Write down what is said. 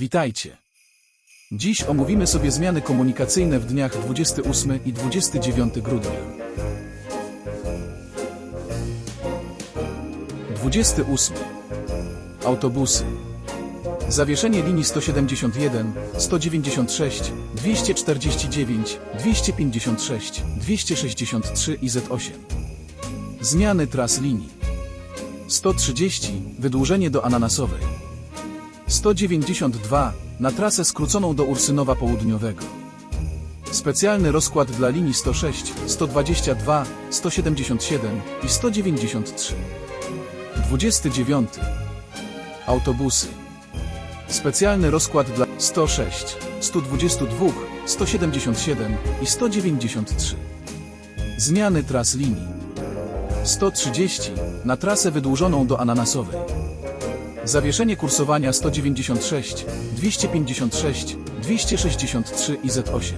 Witajcie. Dziś omówimy sobie zmiany komunikacyjne w dniach 28 i 29 grudnia. 28. Autobusy. Zawieszenie linii 171, 196, 249, 256, 263 i Z8. Zmiany tras linii. 130. Wydłużenie do Ananasowej. 192. Na trasę skróconą do Ursynowa Południowego. Specjalny rozkład dla linii 106, 122, 177 i 193. 29. Autobusy. Specjalny rozkład dla 106, 122, 177 i 193. Zmiany tras linii. 130 na trasę wydłużoną do Ananasowej. Zawieszenie kursowania 196, 256, 263 i Z8.